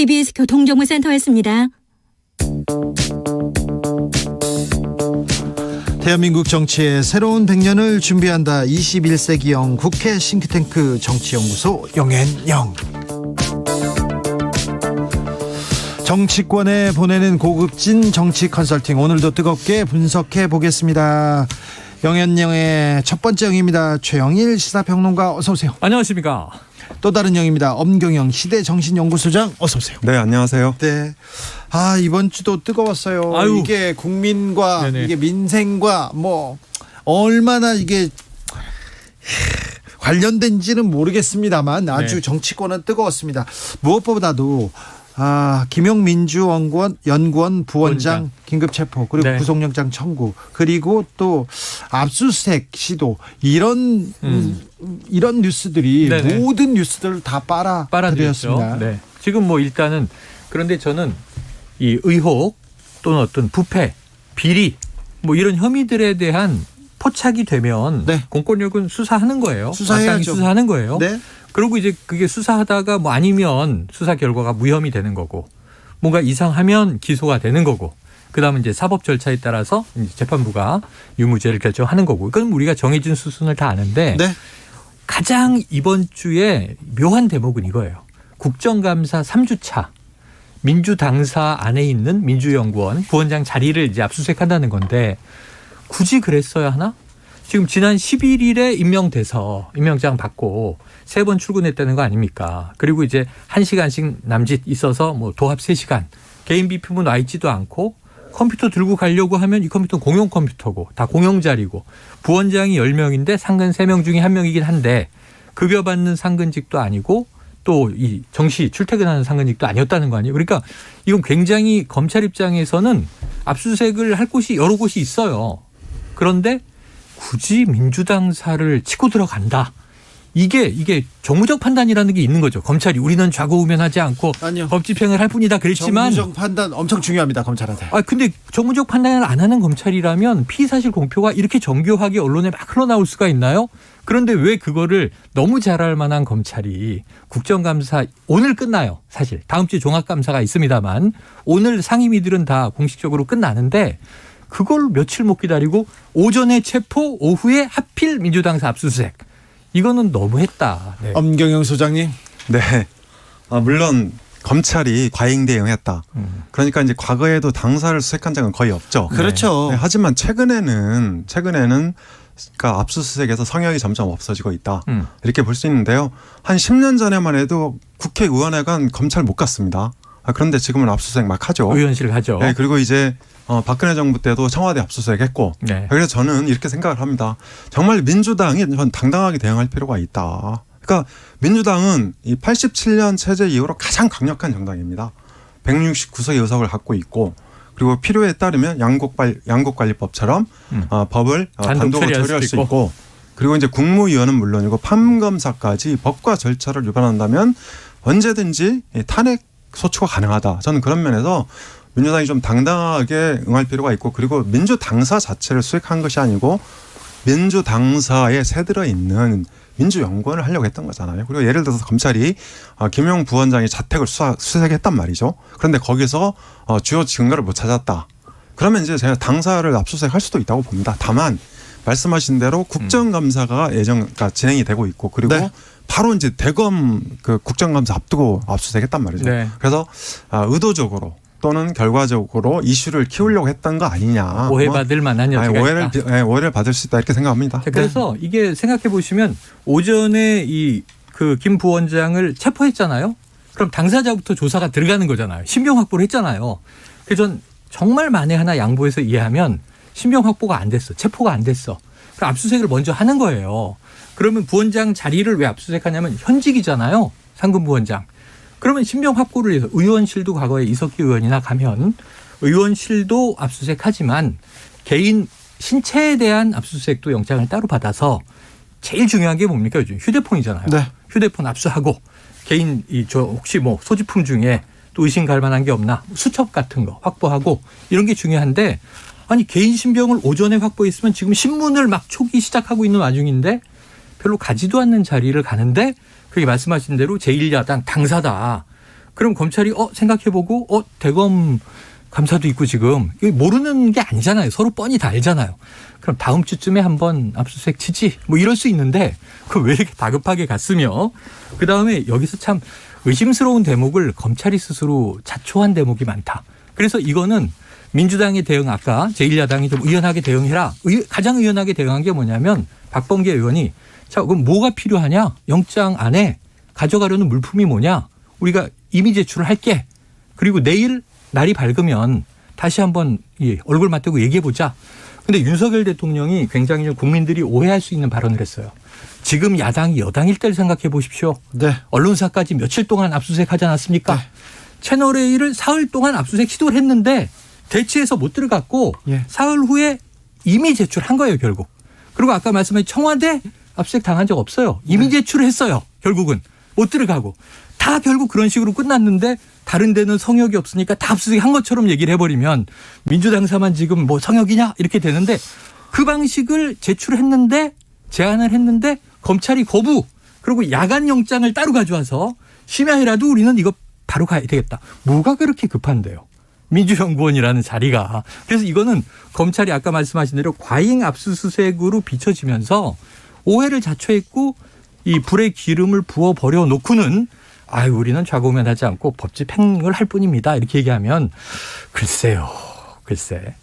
KBS 교통정보센터였습니다. 대한민국 정치의 새로운 100년을 준비한다. 21세기형 국회 싱크탱크 정치연구소 영앤영. 정치권에 보내는 고급진 정치 컨설팅 오늘도 뜨겁게 분석해 보겠습니다. 영앤영의 첫 번째 영입니다. 최영일 시사평론가 어서 오세요. 안녕하십니까. 또 다른 영입니다. 엄경영 시대 정신연구소장 어서 오세요. 네, 안녕하세요. 네. 아, 이번 주도 뜨거웠어요. 아유. 이게 국민과 네네. 이게 민생과 뭐 얼마나 이게 관련된지는 모르겠습니다만 아주 네. 정치권은 뜨거웠습니다. 무엇보다도 아, 김용민주 연구원 연구원 부원장 부원장. 긴급 체포 그리고 네. 구속영장 청구 그리고 또 압수수색 시도 이런 음. 이런 뉴스들이 네네. 모든 뉴스들을 다 빨아 빨아들였죠. 들였습니다. 네. 지금 뭐 일단은 그런데 저는 이 의혹 또는 어떤 부패, 비리 뭐 이런 혐의들에 대한 포착이 되면 네. 공권력은 수사하는 거예요. 수사해야죠. 수사하는 거예요. 네. 그리고 이제 그게 수사하다가 뭐 아니면 수사 결과가 무혐의 되는 거고 뭔가 이상하면 기소가 되는 거고 그다음에 이제 사법 절차에 따라서 재판부가 유무죄를 결정하는 거고 이건 우리가 정해진 수순을 다 아는데 네. 가장 이번 주에 묘한 대목은 이거예요. 국정감사 3주차 민주당사 안에 있는 민주연구원 부원장 자리를 이제 압수수색한다는 건데 굳이 그랬어야 하나? 지금 지난 11일에 임명돼서 임명장 받고 세 번 출근했다는 거 아닙니까? 그리고 이제 한시간씩 남짓 있어서 뭐 도합 세시간 개인 비품은 와 있지도 않고 컴퓨터 들고 가려고 하면 이 컴퓨터는 공용 컴퓨터고 다 공용 자리고 부원장이 10명인데 상근 3명 중에 한명이긴 한데 급여 받는 상근직도 아니고 또 이 정시 출퇴근하는 상근직도 아니었다는 거 아니에요. 그러니까 이건 굉장히 검찰 입장에서는 압수수색을 할 곳이 여러 곳이 있어요. 그런데 굳이 민주당사를 치고 들어간다. 이게 이게 정무적 판단이라는 게 있는 거죠. 검찰이 우리는 좌고우면하지 않고 아니요. 법 집행을 할 뿐이다 그랬지만 정무적 판단 엄청 중요합니다 검찰한테. 아 근데 정무적 판단을 안 하는 검찰이라면 피의 사실 공표가 이렇게 정교하게 언론에 막 흘러나올 수가 있나요? 그런데 왜 그거를 너무 잘할 만한 검찰이 국정감사 오늘 끝나요. 사실 다음 주에 종합감사가 있습니다만 오늘 상임위들은 다 공식적으로 끝나는데 그걸 며칠 못 기다리고 오전에 체포 오후에 하필 민주당사 압수수색 이거는 너무했다. 네. 엄경영 소장님. 네. 아, 물론 검찰이 과잉 대응했다. 음. 그러니까 이제 과거에도 당사를 수색한 적은 거의 없죠. 그렇죠. 네, 하지만 최근에는 최근에는 그러니까 압수수색에서 성역이 점점 없어지고 있다. 음. 이렇게 볼 수 있는데요. 한 10년 전에만 해도 국회의원회관 검찰 못 갔습니다. 아, 그런데 지금은 압수수색 막 하죠. 의원실 가죠. 네, 그리고 이제 어, 박근혜 정부 때도 청와대 압수수색 했고 네. 그래서 저는 이렇게 생각을 합니다. 정말 민주당이 전 당당하게 대응할 필요가 있다. 그러니까 민주당은 이 87년 체제 이후로 가장 강력한 정당입니다. 169석의 의석을 갖고 있고 그리고 필요에 따르면 양곡관 양곡관리법처럼 음. 어, 법을 어, 단독 단독 으로 처리할 수 있고. 있고 그리고 이제 국무위원은 물론이고 판검사까지 법과 절차를 위반한다면 언제든지 이 탄핵 소추가 가능하다. 저는 그런 면에서 민주당이 좀 당당하게 응할 필요가 있고 그리고 민주당사 자체를 수색한 것이 아니고 민주당사에 새들어 있는 민주연구원을 하려고 했던 거잖아요. 그리고 예를 들어서 검찰이 어, 김용 부원장의 자택을 수사, 수색했단 말이죠. 그런데 거기서 어, 주요 증거를 못 찾았다. 그러면 이제 제가 당사를 압수수색할 수도 있다고 봅니다. 다만 말씀하신 대로 국정감사가 예정 그러니까 진행이 되고 있고 그리고 네. 바로 이제 대검 그 국정감사 앞두고 압수수색했단 말이죠. 네. 그래서 아, 의도적으로 또는 결과적으로 이슈를 키우려고 했던 거 아니냐. 오해받을 만한 뭐, 여지가 아니, 오해를 있다. 비- 예, 오해를 받을 수 있다 이렇게 생각합니다. 자, 그래서 이게 생각해 보시면 오전에 이 그 김 부원장을 체포했잖아요. 그럼 당사자부터 조사가 들어가는 거잖아요. 신병 확보를 했잖아요. 그래서 전 정말 만에 하나 양보해서 이해하면 신병 확보가 안 됐어. 체포가 안 됐어. 그럼 압수수색을 먼저 하는 거예요. 그러면 부원장 자리를 왜 압수수색하냐면 현직이잖아요. 상근 부원장. 그러면 신병 확보를 위해서 의원실도 과거에 이석기 의원이나 가면 의원실도 압수수색하지만 개인 신체에 대한 압수수색도 영장을 따로 받아서 제일 중요한 게 뭡니까 요즘 휴대폰이잖아요. 네. 휴대폰 압수하고 개인 이 저 혹시 뭐 소지품 중에 또 의심 갈 만한 게 없나 수첩 같은 거 확보하고 이런 게 중요한데 아니 개인 신병을 오전에 확보했으면 지금 신문을 막 초기 시작하고 있는 와중인데 별로 가지도 않는 자리를 가는데 그게 말씀하신 대로 제1야당 당사다. 그럼 검찰이 어 생각해보고 어 대검 감사도 있고 지금 모르는 게 아니잖아요. 서로 뻔히 다 알잖아요. 그럼 다음 주쯤에 한번 압수수색 치지 뭐 이럴 수 있는데 그 왜 이렇게 다급하게 갔으며 그 다음에 여기서 참 의심스러운 대목을 검찰이 스스로 자초한 대목이 많다. 그래서 이거는 민주당의 대응 아까 제1야당이 좀 의연하게 대응해라. 의- 가장 의연하게 대응한 게 뭐냐면 박범계 의원이 자 그럼 뭐가 필요하냐? 영장 안에 가져가려는 물품이 뭐냐? 우리가 이미 제출을 할게. 그리고 내일 날이 밝으면 다시 한번 이 얼굴 맞대고 얘기해 보자. 근데 윤석열 대통령이 굉장히 좀 국민들이 오해할 수 있는 발언을 했어요. 지금 야당이 여당일 때를 생각해 보십시오. 네. 언론사까지 며칠 동안 압수수색 하지 않았습니까? 네. 채널 A를 사흘 동안 압수수색 시도를 했는데 대치해서 못 들어갔고 예. 사흘 후에 이미 제출한 거예요 결국. 그리고 아까 말씀하신 청와대 압수수색 당한 적 없어요. 이미 네. 제출했어요. 결국은 못 들어가고 다 결국 그런 식으로 끝났는데 다른 데는 성역이 없으니까 다 압수수색 한 것처럼 얘기를 해버리면 민주당사만 지금 뭐 성역이냐 이렇게 되는데 그 방식을 제출했는데 제안을 했는데 검찰이 거부 그리고 야간 영장을 따로 가져와서 심야에라도 우리는 이거 바로 가야 되겠다. 뭐가 그렇게 급한데요? 민주연구원이라는 자리가. 그래서 이거는 검찰이 아까 말씀하신 대로 과잉 압수수색으로 비춰지면서 오해를 자초했고 이 불에 기름을 부어 버려 놓고는 아유 우리는 좌고면하지 않고 법집 행을 할 뿐입니다. 이렇게 얘기하면 글쎄요. 글쎄.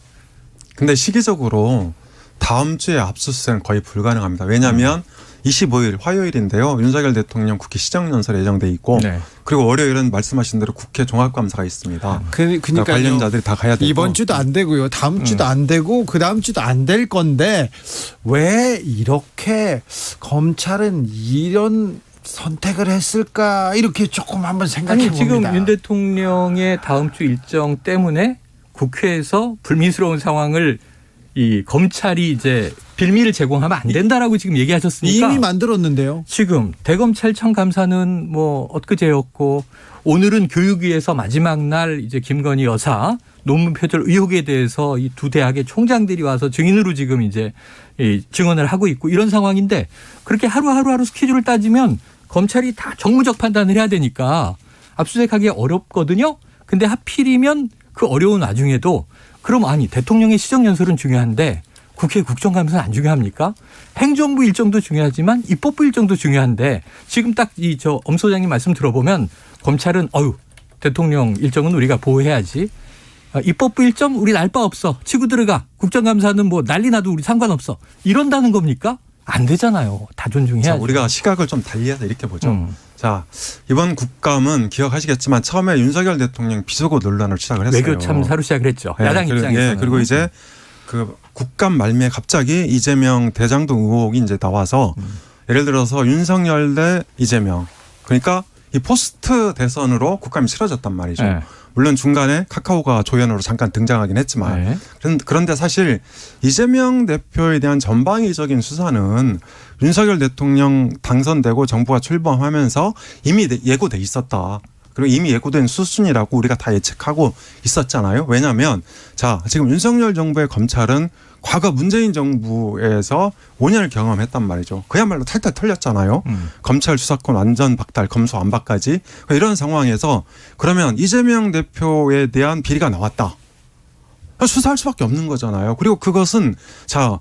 근데 시기적으로 다음 주에 압수수색은 거의 불가능합니다. 왜냐하면 25일 화요일인데요. 윤석열 대통령 국회 시정연설 예정돼 있고 네. 그리고 월요일은 말씀하신 대로 국회 종합감사가 있습니다. 그, 그러니까 관련자들이 다 가야 되고 이번 주도 안 되고요. 다음 주도 안 되고 그 다음 주도 안 될 건데 왜 이렇게 검찰은 이런 선택을 했을까 이렇게 조금 한번 생각해 봅니다. 지금 윤 대통령의 다음 주 일정 때문에 국회에서 불미스러운 상황을 이 검찰이 이제 빌미를 제공하면 안 된다라고 지금 얘기하셨으니까 이미 만들었는데요. 지금 대검찰청 감사는 뭐 엊그제였고 오늘은 교육위에서 마지막 날 이제 김건희 여사 논문 표절 의혹에 대해서 이 두 대학의 총장들이 와서 증인으로 지금 이제 이 증언을 하고 있고 이런 상황인데 그렇게 하루하루 하루 스케줄을 따지면 검찰이 다 정무적 판단을 해야 되니까 압수수색하기 어렵거든요. 근데 하필이면 그 어려운 와중에도 그럼 아니 대통령의 시정 연설은 중요한데 국회 국정감사는 안 중요합니까? 행정부 일정도 중요하지만 입법부 일정도 중요한데 지금 딱 이 저 엄 소장님 말씀 들어보면 검찰은 어유 대통령 일정은 우리가 보호해야지. 아, 입법부 일정 우리 날 바 없어. 치고 들어가. 국정감사는 뭐 난리 나도 우리 상관없어. 이런다는 겁니까? 안 되잖아요. 다 자, 존중해야지. 우리가 시각을 좀 달리해서 이렇게 보죠. 음. 자 이번 국감은 기억하시겠지만 처음에 윤석열 대통령 비속어 논란을 시작을 했어요. 외교 참사로 시작을 했죠. 예, 야당 그리고, 입장에서. 예, 그리고 이제 그 국감 말미에 갑자기 이재명 대장동 의혹이 이제 나와서 음. 예를 들어서 윤석열 대 이재명 그러니까 이 포스트 대선으로 국감이 치러졌단 말이죠. 네. 물론 중간에 카카오가 조연으로 잠깐 등장하긴 했지만 네. 그런- 그런데 사실 이재명 대표에 대한 전방위적인 수사는 윤석열 대통령 당선되고 정부가 출범하면서 이미 내- 예고돼 있었다. 그리고 이미 예고된 수순이라고 우리가 다 예측하고 있었잖아요. 왜냐하면 자 지금 윤석열 정부의 검찰은 과거 문재인 정부에서 5년을 경험했단 말이죠. 그야말로 탈탈 털렸잖아요. 음. 검찰 수사권 완전 박탈, 검수 안박까지 이런 상황에서 그러면 이재명 대표에 대한 비리가 나왔다. 수사할 수밖에 없는 거잖아요. 그리고 그것은 자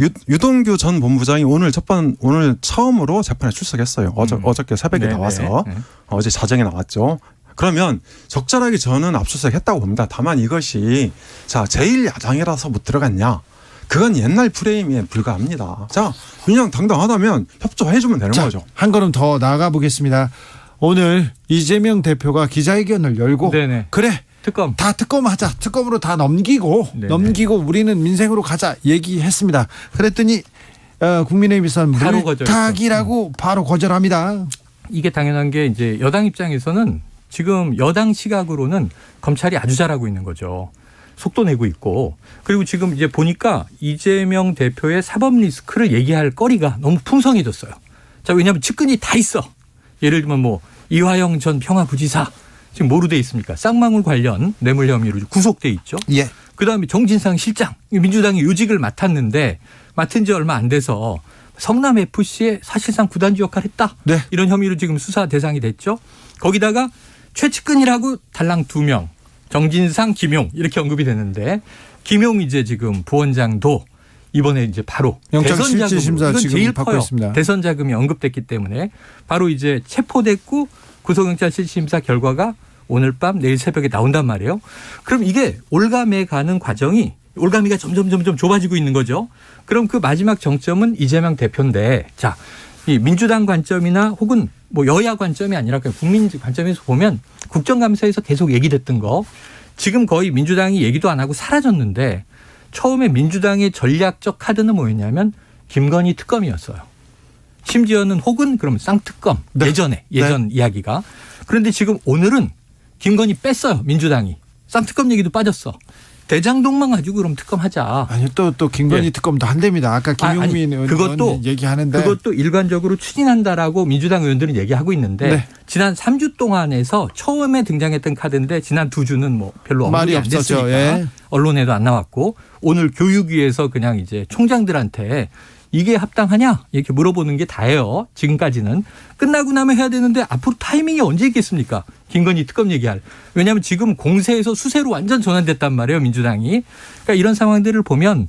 유, 유동규 전 본부장이 오늘 첫번 오늘 처음으로 재판에 출석했어요. 어저, 음. 어저께 새벽에 네, 나와서 네, 네. 어제 자정에 나왔죠. 그러면 적절하게 저는 압수수색 했다고 봅니다. 다만 이것이 자 제1야당이라서 못 들어갔냐. 그건 옛날 프레임에 불과합니다. 자, 그냥 당당하다면 협조해주면 되는 자, 거죠. 한 걸음 더 나아가 보겠습니다. 오늘 이재명 대표가 기자회견을 열고 네네. 그래 특검. 다 특검하자 특검으로 다 넘기고 네네. 넘기고 우리는 민생으로 가자 얘기했습니다. 그랬더니 어, 국민의힘에서는 바로 물타기라고 바로 거절합니다. 이게 당연한 게 이제 여당 입장에서는 지금 여당 시각으로는 검찰이 아주 잘하고 있는 거죠. 속도 내고 있고 그리고 지금 이제 보니까 이재명 대표의 사법 리스크를 얘기할 거리가 너무 풍성해졌어요. 자 왜냐하면 측근이 다 있어. 예를 들면 뭐 이화영 전 평화부지사 지금 뭐로 돼 있습니까? 쌍망울 관련 뇌물 혐의로 구속돼 있죠. 예. 그다음에 정진상 실장 민주당이 요직을 맡았는데 맡은 지 얼마 안 돼서 성남 FC에 사실상 구단주 역할을 했다. 네. 이런 혐의로 지금 수사 대상이 됐죠. 거기다가 최측근이라고 달랑 두 명, 정진상, 김용 이렇게 언급이 되는데 김용 이제 지금 부원장도 이번에 이제 바로 영장 대선 실질 자금 심사 이건 지금 제일 받고 커요. 있습니다. 대선 자금이 언급됐기 때문에 바로 이제 체포됐고 구속영장 실질 심사 결과가 오늘 밤 내일 새벽에 나온단 말이에요. 그럼 이게 올감해 가는 과정이 올가미가 점점 점점 좁아지고 있는 거죠. 그럼 그 마지막 정점은 이재명 대표인데 자, 이 민주당 관점이나 혹은 뭐 여야 관점이 아니라 그냥 국민 관점에서 보면 국정감사에서 계속 얘기됐던 거. 지금 거의 민주당이 얘기도 안 하고 사라졌는데 처음에 민주당의 전략적 카드는 뭐였냐면 김건희 특검이었어요. 심지어는 혹은 그러면 쌍특검 네. 예전에 예전 이야기가. 그런데 지금 오늘은 김건희 뺐어요 민주당이. 쌍특검 얘기도 빠졌어 대장동만 가지고 그럼 특검하자 아니 또 또 김건희 예. 특검도 한답니다. 아까 아, 아니, 김용민 의원 그것도- 얘기하는데 그것도 일관적으로 추진한다라고 민주당 의원들은 얘기하고 있는데 네. 지난 3주 동안에서 처음에 등장했던 카드인데 지난 두 주는 뭐 별로 말이 없었죠. 예. 언론에도 안 나왔고 오늘 교육위에서 그냥 이제 총장들한테 이게 합당하냐 이렇게 물어보는 게 다예요. 지금까지는 끝나고 나면 해야 되는데 앞으로 타이밍이 언제 있겠습니까? 김건희 특검 얘기할. 왜냐하면 지금 공세에서 수세로 완전 전환됐단 말이에요. 민주당이. 그러니까 이런 상황들을 보면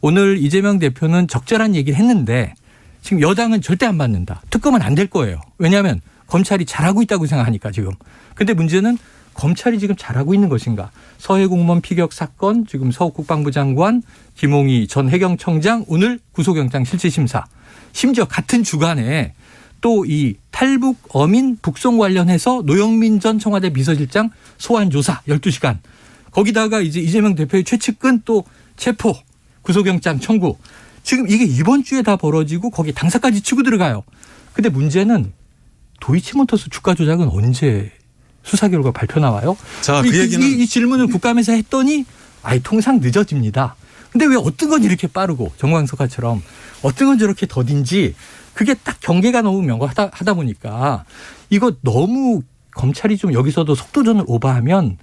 오늘 이재명 대표는 적절한 얘기를 했는데 지금 여당은 절대 안 받는다. 특검은 안 될 거예요. 왜냐하면 검찰이 잘하고 있다고 생각하니까 지금. 근데 문제는 검찰이 지금 잘하고 있는 것인가. 서해 공무원 피격 사건 지금 서욱 국방부 장관 김홍희 전 해경청장 오늘 구속영장 실질심사. 심지어 같은 주간에 또 이 탈북 어민 북송 관련해서 노영민 전 청와대 비서실장 소환 조사 12시간. 거기다가 이제 이재명 대표의 최측근 또 체포 구속영장 청구. 지금 이게 이번 주에 다 벌어지고 거기 당사까지 치고 들어가요. 근데 문제는 도이치모터스 주가 조작은 언제 수사 결과 발표 나와요? 자, 이, 그 얘기는 이, 이 질문을 국감에서 했더니 아이 통상 늦어집니다. 근데 왜 어떤 건 이렇게 빠르고 정광석화처럼 어떤 건 저렇게 더딘지 그게 딱 경계가 너무 명확하다 하다 보니까 이거 너무 검찰이 좀 여기서도 속도전을 오버하면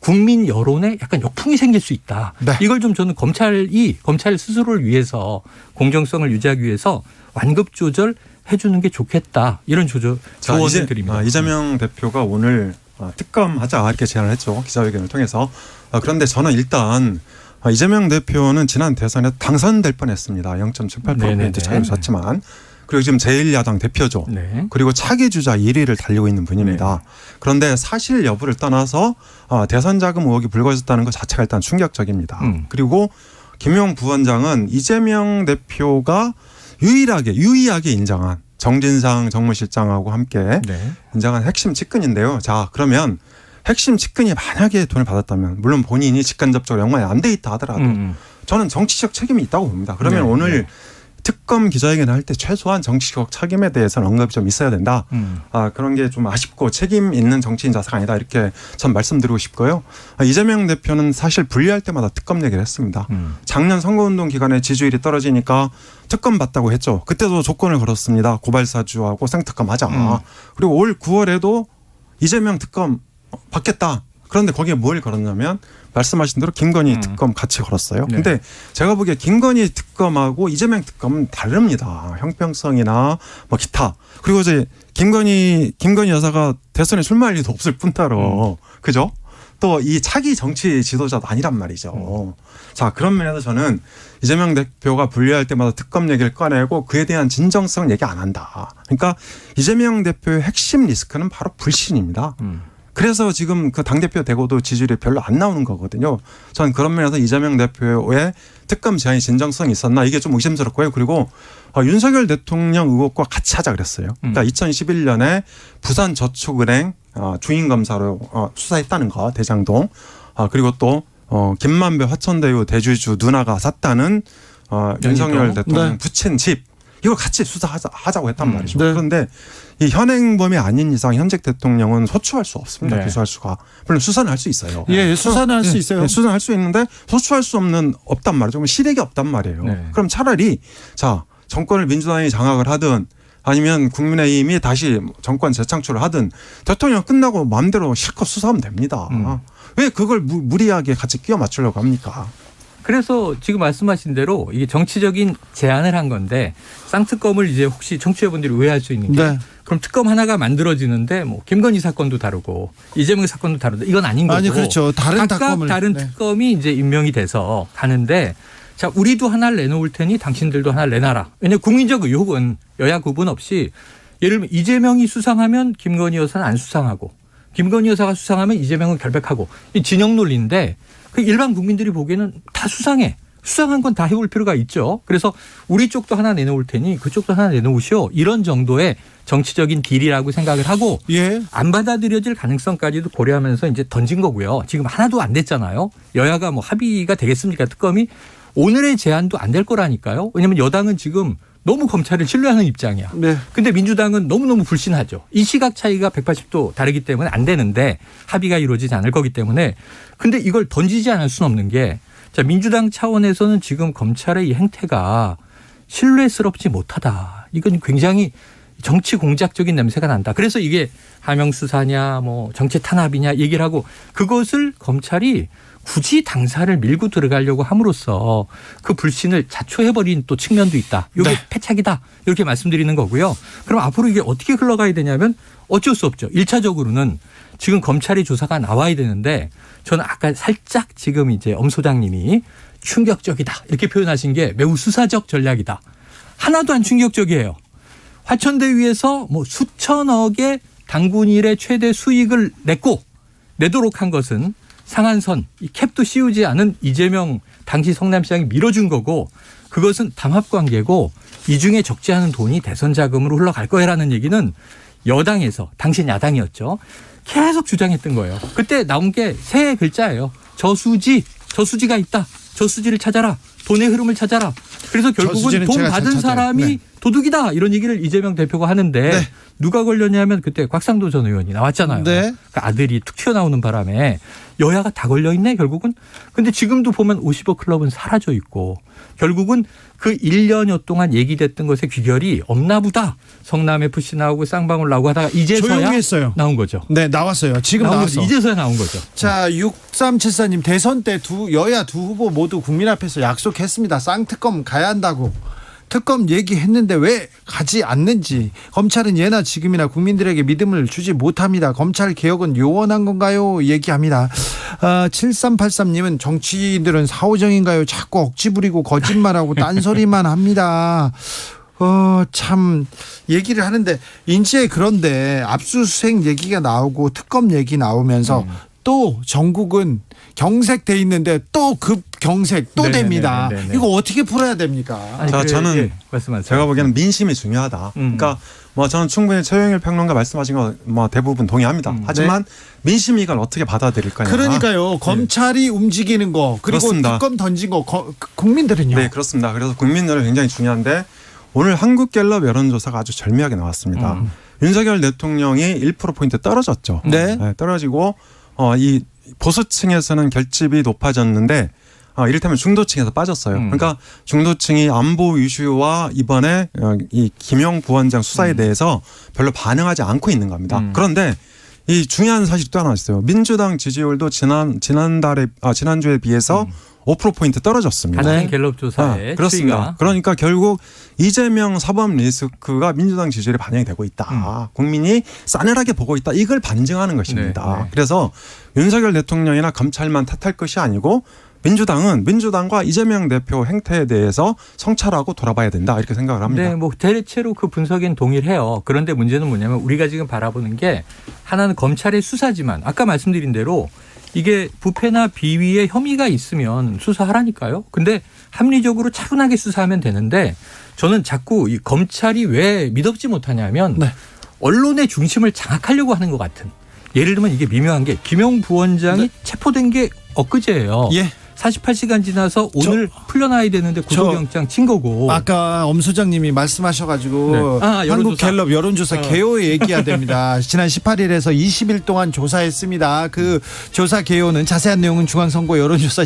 국민 여론에 약간 역풍이 생길 수 있다. 네. 이걸 좀 저는 검찰이 검찰 스스로를 위해서 공정성을 유지하기 위해서 완급 조절 해주는 게 좋겠다. 이런 조절 자, 조언을 이제, 드립니다. 아, 이재명 대표가 오늘 아, 특검하자 이렇게 제안을 했죠 기자회견을 통해서 아, 그런데 저는 일단 아, 이재명 대표는 지난 대선에 당선될 뻔했습니다 0.78% 네네네. 포인트 차이로 졌지만 그리고 지금 제1야당 대표죠 네. 그리고 차기 주자 1위를 달리고 있는 분입니다. 그런데 사실 여부를 떠나서 아, 대선 자금 의혹이 불거졌다는 것 자체가 일단 충격적입니다. 음. 그리고 김용 부원장은 이재명 대표가 유일하게 유의하게 인정한 정진상 정무실장하고 함께 네. 인정한 핵심 측근인데요. 자 그러면 핵심 측근이 만약에 돈을 받았다면 물론 본인이 직간접적으로 연관이 안 돼 있다 하더라도 음. 저는 정치적 책임이 있다고 봅니다. 그러면 네, 오늘 네. 특검 기자회견을 할 때 최소한 정치적 책임에 대해서는 언급이 좀 있어야 된다. 음. 아, 그런 게 좀 아쉽고 책임 있는 정치인 자세가 아니다. 이렇게 전 말씀드리고 싶고요. 아, 이재명 대표는 사실 분리할 때마다 특검 얘기를 했습니다. 음. 작년 선거운동 기간에 지지율이 떨어지니까 특검 받다고 했죠. 그때도 조건을 걸었습니다. 고발사주하고 생특검 하자. 음. 그리고 올 9월에도 이재명 특검 받겠다. 그런데 거기에 뭘 걸었냐면 말씀하신 대로 김건희 음. 특검 같이 걸었어요. 네. 근데 제가 보기에 김건희 특검하고 이재명 특검은 다릅니다. 형평성이나 뭐 기타. 그리고 이제 김건희 김건희 여사가 대선에 출마할 리도 없을 뿐더러 그죠? 또 이 차기 정치 지도자도 아니란 말이죠. 자 그런 면에서 저는 이재명 대표가 분리할 때마다 특검 얘기를 꺼내고 그에 대한 진정성 얘기 안 한다. 그러니까 이재명 대표의 핵심 리스크는 바로 불신입니다. 음. 그래서 지금 그 당대표 되고도 지지율이 별로 안 나오는 거거든요. 저는 그런 면에서 이재명 대표의 특검 제안이 진정성이 있었나 이게 좀 의심스럽고요. 그리고 어, 윤석열 대통령 의혹과 같이 하자 그랬어요. 그러니까 2011년에 부산 저축은행 어, 주인 검사로 어, 수사했다는 거 대장동. 아 그리고 또 어, 김만배 화천대유 대주주 누나가 샀다는 어, 윤석열. 대통령 네. 부친 집 이걸 같이 수사하자고 했단 음. 말이죠. 네. 그런데 이 현행범이 아닌 이상 현직 대통령은 소추할 수 없습니다. 네. 기소할 수가. 물론 수사는 할 수 있어요. 예, 수사는 할수 예, 있어요. 예, 수사는 할 수 있는데 소추할 수 없는 없단 말이죠. 그럼 실익이 없단 말이에요. 네. 그럼 차라리 자 정권을 민주당이 장악을 하든 아니면 국민의힘이 다시 정권 재창출을 하든 대통령 끝나고 마음대로 실컷 수사하면 됩니다. 음. 왜 그걸 무, 무리하게 같이 끼워 맞추려고 합니까? 그래서 지금 말씀하신 대로 이게 정치적인 제안을 한 건데 쌍특검을 이제 혹시 청취자분들이 오해할 수 있는 게 네. 그럼 특검 하나가 만들어지는데 뭐 김건희 사건도 다르고 이재명 사건도 다르다. 이건 아닌 거고. 아니 그렇죠. 다른 각각 특검을 다른 네. 특검이 이제 임명이 돼서 가는데 자 우리도 하나를 내놓을 테니 당신들도 하나를 내놔라. 왜냐 면 국민적 의혹은 여야 구분 없이 예를 들면 이재명이 수상하면 김건희 여사는 안 수상하고 김건희 여사가 수상하면 이재명은 결백하고 이 진영 논리인데 그 일반 국민들이 보기에는 다 수상해. 수상한 건 다 해볼 필요가 있죠. 그래서 우리 쪽도 하나 내놓을 테니 그쪽도 하나 내놓으시오. 이런 정도의 정치적인 딜이라고 생각을 하고 예. 안 받아들여질 가능성까지도 고려하면서 이제 던진 거고요. 지금 하나도 안 됐잖아요. 여야가 뭐 합의가 되겠습니까? 특검이 오늘의 제안도 안 될 거라니까요. 왜냐하면 여당은 지금 너무 검찰을 신뢰하는 입장이야. 네. 근데 민주당은 너무너무 불신하죠. 이 시각 차이가 180도 다르기 때문에 안 되는데 합의가 이루어지지 않을 거기 때문에 근데 이걸 던지지 않을 수는 없는 게 자, 민주당 차원에서는 지금 검찰의 이 행태가 신뢰스럽지 못하다. 이건 굉장히 정치 공작적인 냄새가 난다. 그래서 이게 하명 수사냐 뭐 정치 탄압이냐 얘기를 하고 그것을 검찰이 굳이 당사를 밀고 들어가려고 함으로써 그 불신을 자초해버린 또 측면도 있다. 이게 네. 패착이다. 이렇게 말씀드리는 거고요. 그럼 앞으로 이게 어떻게 흘러가야 되냐면 어쩔 수 없죠. 일차적으로는 지금 검찰의 조사가 나와야 되는데 저는 아까 살짝 지금 이제 엄 소장님이 충격적이다. 이렇게 표현하신 게 매우 수사적 전략이다. 하나도 안 충격적이에요. 화천대유에서 뭐 수천억의 당군 일의 최대 수익을 냈고 내도록 한 것은 상한선 이 캡도 씌우지 않은 이재명 당시 성남시장이 밀어준 거고 그것은 담합 관계고 이 중에 적지 않은 돈이 대선 자금으로 흘러갈 거야라는 얘기는 여당에서 당신 야당이었죠. 계속 주장했던 거예요. 그때 나온 게 세 글자예요. 저수지, 저수지가 있다. 저수지를 찾아라. 돈의 흐름을 찾아라. 그래서 결국은 돈 받은 찾아요. 사람이 네. 도둑이다. 이런 얘기를 이재명 대표가 하는데 네. 누가 걸렸냐면 그때 곽상도 전 의원이 나왔잖아요. 네. 그 아들이 툭 튀어나오는 바람에 여야가 다 걸려 있네 결국은. 근데 지금도 보면 50억 클럽은 사라져 있고 결국은 그 1년여 동안 얘기됐던 것의 귀결이 없나 보다. 성남 FC 나오고 쌍방울 나오고 하다가 이제서야. 나온 거죠. 네, 나왔어요. 지금 나왔어. 이제서야 나온 거죠. 자, 6374님 대선 때 두 여야 두 후보 모두 국민 앞에서 약속했습니다. 쌍특검 가야 한다고. 특검 얘기했는데 왜 가지 않는지 검찰은 예나 지금이나 국민들에게 믿음을 주지 못합니다. 검찰 개혁은 요원한 건가요? 얘기합니다. 아, 7383님은 정치인들은 사오정인가요? 자꾸 억지 부리고 거짓말하고 딴소리만 합니다. 어, 참, 얘기를 하는데, 이제 그런데 압수수색 얘기가 나오고 특검 얘기 나오면서 음. 또 전국은 경색돼 있는데 또 급 경색 또 네네네, 됩니다. 네네. 이거 어떻게 풀어야 됩니까? 아니, 자, 그래, 저는 예, 말씀하세요. 제가 보기에는 민심이 중요하다. 음. 그러니까 뭐 저는 충분히 최영일 평론가 말씀하신 거 뭐 대부분 동의합니다. 음. 하지만 민심이 이걸 어떻게 받아들일 거냐. 그러니까요. 검찰이 움직이는 거 그리고 그렇습니다. 특검 던진 거 거- 국민들은요. 네, 그렇습니다. 그래서 국민들은 굉장히 중요한데 오늘 한국갤럽 여론조사가 아주 절묘하게 나왔습니다. 음. 윤석열 대통령이 1% 포인트 떨어졌죠. 네. 떨어지고 어, 이 보수층에서는 결집이 높아졌는데 어, 이를테면 중도층에서 빠졌어요. 음. 그러니까 중도층이 안보 이슈와 이번에 어, 이 김영 부원장 수사에 대해서 별로 반응하지 않고 있는 겁니다. 음. 그런데 이 중요한 사실이 또 하나 있어요. 민주당 지지율도 지난 지난달에 아, 지난주에 비해서 5% 포인트 떨어졌습니다. 같은 네. 갤럽 조사의 아, 그렇습니다. 추이가 그러니까 결국 이재명 사법 리스크가 민주당 지지율에 반영이 되고 있다. 국민이 싸늘하게 보고 있다. 이걸 반증하는 것입니다. 음. 네, 네. 그래서 윤석열 대통령이나 검찰만 탓할 것이 아니고 민주당은 민주당과 이재명 대표 행태에 대해서 성찰하고 돌아봐야 된다. 이렇게 생각을 합니다. 네, 뭐 대체로 그 분석엔 동일해요. 그런데 문제는 뭐냐면 우리가 지금 바라보는 게 하나는 검찰의 수사지만 아까 말씀드린 대로 이게 부패나 비위에 혐의가 있으면 수사하라니까요. 근데 합리적으로 차분하게 수사하면 되는데 저는 자꾸 이 검찰이 왜 믿업지 못하냐면 네. 언론의 중심을 장악하려고 하는 것 같은. 예를 들면 이게 미묘한 게 김영 부원장이 체포된 게 엊그제예요. 예. 48시간 지나서 오늘 풀려나야 되는데 구속영장 친 거고. 아까 엄 소장님이 말씀하셔가지고 네. 아, 여론조사. 한국 갤럽 여론조사 어. 개요 얘기해야 됩니다. 지난 18일에서 20일 동안 조사했습니다. 그 조사 개요는 자세한 내용은 중앙선거 여론조사